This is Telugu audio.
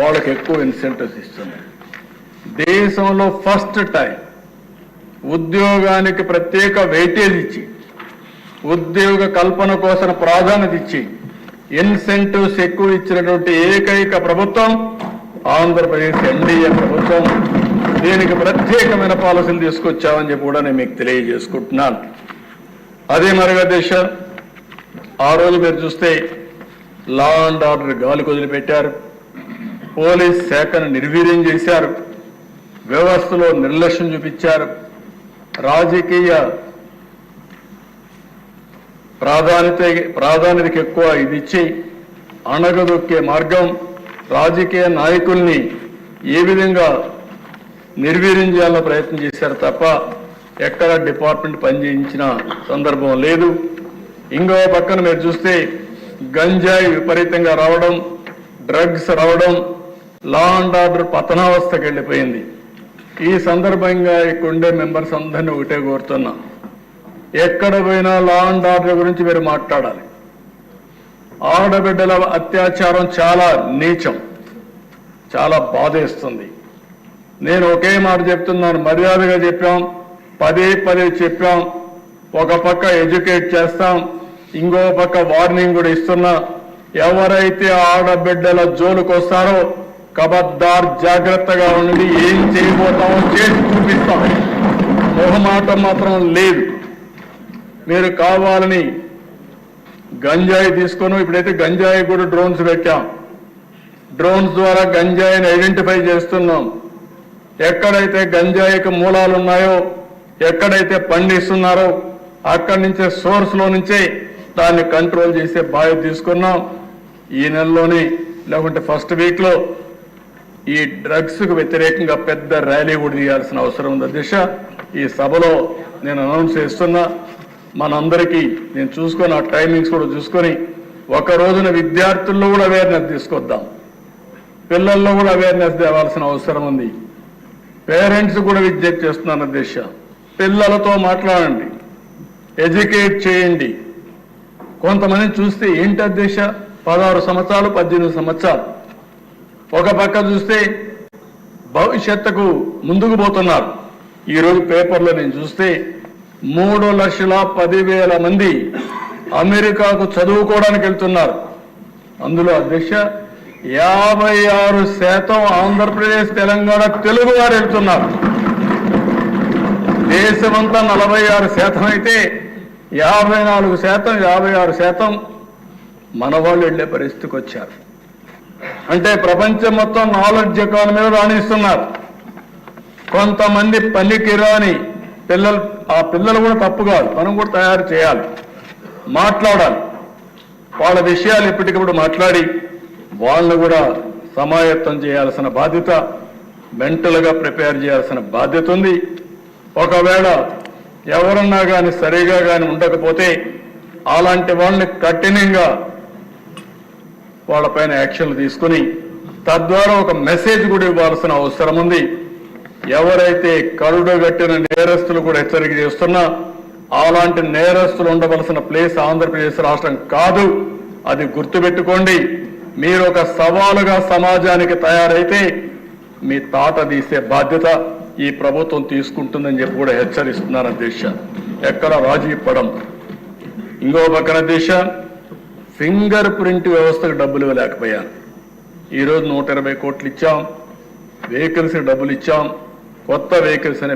వాళ్ళకి ఎక్కువ ఇన్సెంటివ్స్ ఇస్తున్నాయి దేశంలో ఫస్ట్ టైం ఉద్యోగానికి ప్రత్యేక వెయిటేజ్ ఇచ్చి ఉద్యోగ కల్పన కోసం ప్రాధాన్యత ఇచ్చి ఇన్సెంటివ్స్ ఎక్కువ ఇచ్చినటువంటి ఏకైక ప్రభుత్వం ఆంధ్రప్రదేశ్ ఎన్డీఏ ప్రభుత్వం. దీనికి ప్రత్యేకమైన పాలసీలు తీసుకొచ్చామని చెప్పి కూడా నేను మీకు తెలియజేసుకుంటున్నాను. అదే మరిగా దేశ ఆ రోజు మీరు చూస్తే లా అండ్ ఆర్డర్ గాలి వదిలిపెట్టారు. పోలీస్ శాఖను నిర్వీర్యం చేశారు. వ్యవస్థలో నిర్లక్ష్యం చూపించారు. రాజకీయ ప్రాధాన్యత ప్రాధాన్యతకి ఎక్కువ ఇది ఇచ్చి అణగదొక్కే మార్గం రాజకీయ నాయకుల్ని ఏ విధంగా నిర్వీర్యం చేయాలని ప్రయత్నం చేశారు తప్ప ఎక్కడ డిపార్ట్మెంట్ పనిచేయించిన సందర్భం లేదు. ఇంకో పక్కన మీరు చూస్తే గంజాయి విపరీతంగా రావడం డ్రగ్స్ రావడం లా అండ్ ఆర్డర్ పతనావస్థకి వెళ్ళిపోయింది. ఈ సందర్భంగా ఇక్కడుండే మెంబర్స్ అందరినీ ఒకటే కోరుతున్నా. ఎక్కడ పోయినా లా అండ్ ఆర్డర్ గురించి మీరు మాట్లాడాలి. ఆడబిడ్డల అత్యాచారం చాలా నీచం చాలా బాధేస్తుంది. నేను ఒకే మాట చెప్తున్నాను మర్యాదగా చెప్పాం పదే పదే చెప్పాం ఒక పక్క ఎడ్యుకేట్ చేస్తాం ఇంకో పక్క వార్నింగ్ కూడా ఇస్తున్నా. ఎవరైతే ఆడబిడ్డల జోలికి వస్తారో కబద్దార్ జాగ్రత్తగా ఉండి ఏం చేయబోతామో చేసి చూపిస్తాం. మొహమాటం మాత్రం లేదు. మీరు కావాలని గంజాయి తీసుకొని ఇప్పుడైతే గంజాయి కూడా డ్రోన్స్ పెట్టాం డ్రోన్స్ ద్వారా గంజాయిని ఐడెంటిఫై చేస్తున్నాం. ఎక్కడైతే గంజాయికి మూలాలు ఉన్నాయో ఎక్కడైతే పండిస్తున్నారో అక్కడి నుంచే సోర్స్లో నుంచే దాన్ని కంట్రోల్ చేసే బాధ్యత తీసుకున్నాం. ఈ నెలలోనే లేకుంటే ఫస్ట్ వీక్లో ఈ డ్రగ్స్కు వ్యతిరేకంగా పెద్ద ర్యాలీ కూడా తీయాల్సిన అవసరం ఉంది. దిశ ఈ సభలో నేను అనౌన్స్ చేస్తున్నా మనందరికీ నేను చూసుకొని ఆ టైమింగ్స్ కూడా చూసుకొని ఒక రోజున విద్యార్థుల్లో కూడా అవేర్నెస్ తీసుకొద్దాం. పిల్లల్లో కూడా అవేర్నెస్ తేవాల్సిన అవసరం ఉంది. పేరెంట్స్ కూడా విజ్ఞప్తి చేస్తున్నాను దిశ. పిల్లలతో మాట్లాడండి. ఎడ్యుకేట్ చేయండి. కొంతమంది చూస్తే ఏంటి అధ్యక్ష పదహారు సంవత్సరాలు పద్దెనిమిది సంవత్సరాలు. ఒక పక్క చూస్తే భవిష్యత్తుకు ముందుకు పోతున్నారు. ఈరోజు పేపర్లో నేను చూస్తే మూడు లక్షల పదివేల మంది అమెరికాకు చదువుకోవడానికి వెళ్తున్నారు. అందులో అధ్యక్ష యాభై ఆరు శాతం ఆంధ్రప్రదేశ్ తెలంగాణ తెలుగు వారు వెళ్తున్నారు. దేశమంతా నలభై ఆరు శాతం అయితే యాభై నాలుగు శాతం యాభై ఆరు శాతం మన వాళ్ళు వెళ్ళే పరిస్థితికి వచ్చారు. అంటే ప్రపంచం మొత్తం నాలెడ్జ్ ఎకానమీలో రాణిస్తున్నారు. కొంతమంది పనికిరాని పిల్లలు ఆ పిల్లలు కూడా తప్పు కాదు. మనం కూడా తయారు చేయాలి. మాట్లాడాలి. వాళ్ళ విషయాలు ఎప్పటికప్పుడు మాట్లాడి వాళ్ళను కూడా సమాయత్తం చేయాల్సిన బాధ్యత మెంటల్గా ప్రిపేర్ చేయాల్సిన బాధ్యత ఉంది. ఒకవేళ ఎవరన్నా కానీ సరిగా కానీ ఉండకపోతే అలాంటి వాళ్ళని కఠినంగా వాళ్ళపైన యాక్షన్లు తీసుకుని తద్వారా ఒక మెసేజ్ కూడా ఇవ్వాల్సిన అవసరం ఉంది. ఎవరైతే కరుడుగట్టిన నేరస్తులు కూడా హెచ్చరిక చేస్తున్నా అలాంటి నేరస్తులు ఉండవలసిన ప్లేస్ ఆంధ్రప్రదేశ్ రాష్ట్రం కాదు. అది గుర్తుపెట్టుకోండి మీరు ఒక సవాలుగా సమాజానికి తయారైతే మీ తాట తీసే బాధ్యత ఈ ప్రభుత్వం తీసుకుంటుందని చెప్పి కూడా హెచ్చరిస్తున్నారు అధ్యక్ష ఎక్కడ రాజీ పడం ఇంకో పక్కన దేశం ఫింగర్ ప్రింట్ వ్యవస్థకు డబ్బులు ఇవ్వలేకపోయాను. ఈరోజు నూట ఇరవై కోట్లు ఇచ్చాం. వెహికల్స్ డబ్బులు ఇచ్చాం. కొత్త వెహికల్స్ అనే